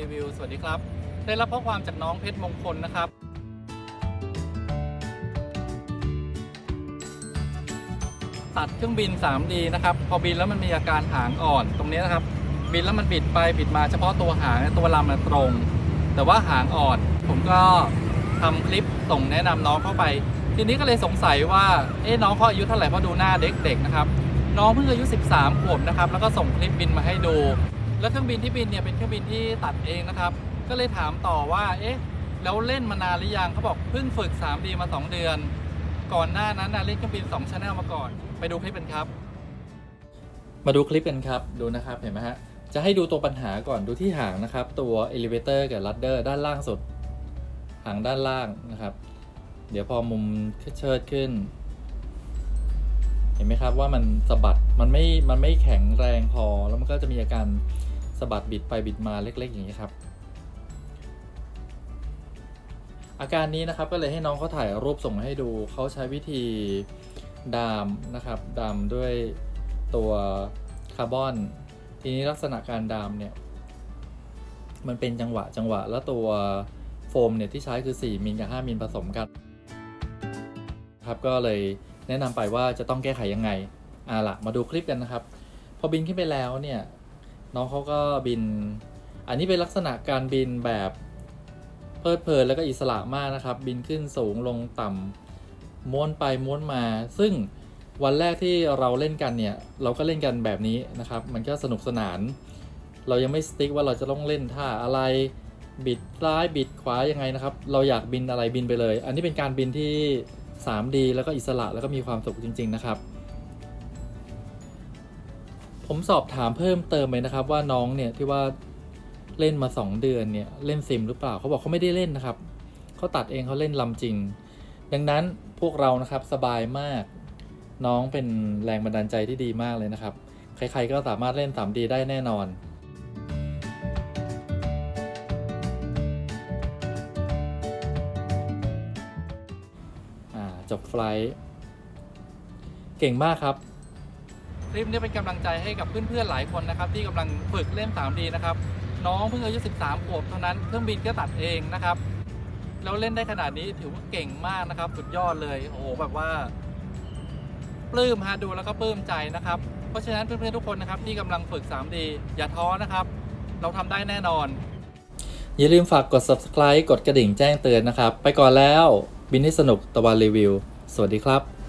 รีวิว สวัสดีครับ ได้รับข้อความจากน้องเพชรมงคลนะครับตัดเครื่องบิน 3D นะครับ พอบินแล้วมันมีอาการหางอ่อน ตรงนี้นะครับ บินแล้วมันบิดไปบิดมาเฉพาะตัวหางตัวลำมันตรง แต่ว่าหางอ่อน ผมก็ทำคลิปส่งแนะนำน้องเข้าไป ทีนี้ก็เลยสงสัยว่า เอ๊ะน้องเขาอายุเท่าไหร่เพราะดูหน้าเด็กๆนะครับ น้องเพิ่งอายุ 13 ขวบนะครับ แล้วก็ส่งคลิปบินมาให้ดู แล้วเครื่องบินที่บินเนี่ยเป็นเครื่องบินที่ตัดเองนะครับ ก็เลยถามต่อว่าเอ๊ะแล้วเล่นมานานหรือยังเขาบอกเพิ่งฝึก 3D มา 2 เดือน ก่อนหน้านั้นนะเล่นเครื่องบิน2 Channel มาก่อน ไปดูคลิปกันครับ มาดูคลิปกันครับดูนะครับเห็นไหมฮะจะให้ดูตัวปัญหาก่อนดูที่หางนะครับ ตัว elevator กับ ladder ด้านล่างสุด หางด้านล่างนะครับ เดี๋ยวพอมุมเชิดขึ้น เห็นไหมครับว่ามันสะบัดมันไม่มันไม่แข็งแรงพอแล้วมันก็จะมีอาการะบัดบิดไปบิดมาเล็กๆอย่างนี้ครับ อาการนี้นะครับก็เลยให้น้องเขาถ่ายรูปส่งมาให้ดูเขาใช้วิธีดามนะครับดามด้วยตัวคาร์บอน ทีนี้ลักษณะการดามเนี่ยมันเป็นจังหวะจังหวะแล้วตัวโฟมเนี่ยที่ใช้คือ 4มิลกับ 5มิลผสมกันครับก็เลยแนะนำไปว่าจะต้องแก้ไขยังไงอ่าละมาดูคลิปกันนะครับ พอบินขึ้นไปแล้วเนี่ย น้องเขาก็บิน อันนี้เป็นลักษณะการบินแบบเพลิดเพลินแล้วก็อิสระมากนะครับ บินขึ้นสูงลงต่ำม้วนไปม้วนมา ซึ่งวันแรกที่เราเล่นกันเนี่ย เราก็เล่นกันแบบนี้นะครับ มันก็สนุกสนาน เรายังไม่สติ๊กว่าเราจะต้องเล่นท่าอะไรบิดซ้ายบิดขวายังไงนะครับ เราอยากบินอะไรบินไปเลย อันนี้เป็นการบินที่ 3D แล้วก็อิสระแล้วก็มีความสุขจริง ๆ นะครับ ผมสอบถามเพิ่มเติมเลยนะครับ ว่าน้องเนี่ยที่ว่าเล่นมา 2 เดือนเนี่ยเล่นซิมหรือเปล่าเขาบอกเขาไม่ได้เล่นนะครับเขาตัดเองเขาเล่นลำจริง ดังนั้นพวกเรานะครับสบายมาก น้องเป็นแรงบันดาลใจที่ดีมากเลยนะครับ ใครๆก็สามารถเล่น 3D ได้แน่นอนจบไฟล์เก่งมากครับ คลิปนี้เป็นกำลังใจให้กับเพื่อนๆหลายคนนะครับ ที่กำลังฝึกเล่น 3D นะครับ น้องเพิ่งอายุ 13 ขวบเท่านั้น เครื่องบินก็ตัดเองนะครับ แล้วเล่นได้ขนาดนี้ถือว่าเก่งมากนะครับ สุดยอดเลย โอ้โห แบบว่า ปลื้มฮะดูแล้วก็ปลื้มใจนะครับ เพราะฉะนั้นเพื่อนๆทุกคนนะครับที่กำลังฝึก 3D อย่าท้อนะครับ เราทำได้แน่นอน อย่าลืมฝากกด subscribe กดกระดิ่งแจ้งเตือนนะครับ ไปก่อนแล้ว บินให้สนุกตะวันรีวิว สวัสดีครับ